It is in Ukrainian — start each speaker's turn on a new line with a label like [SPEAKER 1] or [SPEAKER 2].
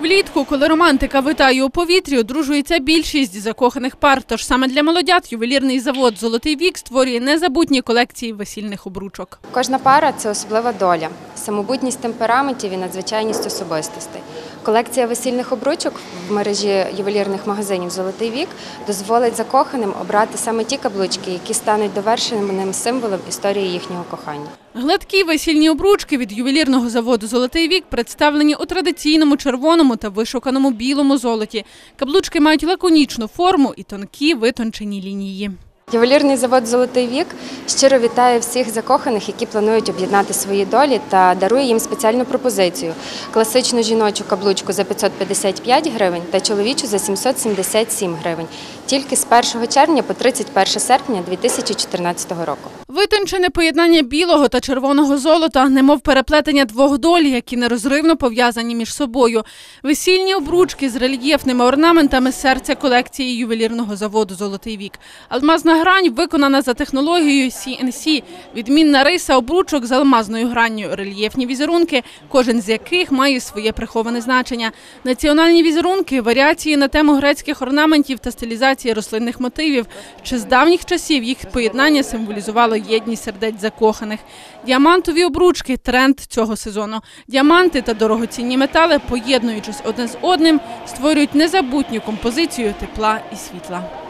[SPEAKER 1] Влітку, коли романтика витає у повітрі, одружується більшість закоханих пар. Тож саме для молодят ювелірний завод Золотий вік створює незабутні колекції весільних обручок.
[SPEAKER 2] Кожна пара це особлива доля, самобутність темпераментів і надзвичайність особистостей. Колекція весільних обручок в мережі ювелірних магазинів Золотий вік дозволить закоханим обрати саме ті каблучки, які стануть довершеним символом історії їхнього кохання.
[SPEAKER 1] Гладкі весільні обручки від ювелірного заводу Золотий вік представлені у традиційному червоному та вишуканому білому золоті. Каблучки мають лаконічну форму і тонкі витончені лінії.
[SPEAKER 2] Ювелірний завод Золотий вік щиро вітає всіх закоханих, які планують об'єднати свої долі та дарує їм спеціальну пропозицію: класичну жіночу каблучку за 555 гривень та чоловічу за 777 гривень. Тільки з 1 червня по 31 серпня 2014 року.
[SPEAKER 1] Витончене поєднання білого та червоного золота, немов переплетення двох доль, які нерозривно пов'язані між собою. Весільні обручки з рельєфними орнаментами серця колекції ювелірного заводу Золотий вік. Алмазна грань виконана за технологією CNC. Відмінна риса обручок з алмазною гранню, рельєфні візерунки, кожен з яких має своє приховане значення. Національні візерунки, варіації на тему грецьких орнаментів та стилізації рослинних мотивів. Ще з давніх часів їх поєднання символізувало єдність сердець закоханих. Діамантові обручки тренд цього сезону. Діаманти та дорогоцінні метали, поєднуючись одне з одним, створюють незабутню композицію тепла і світла.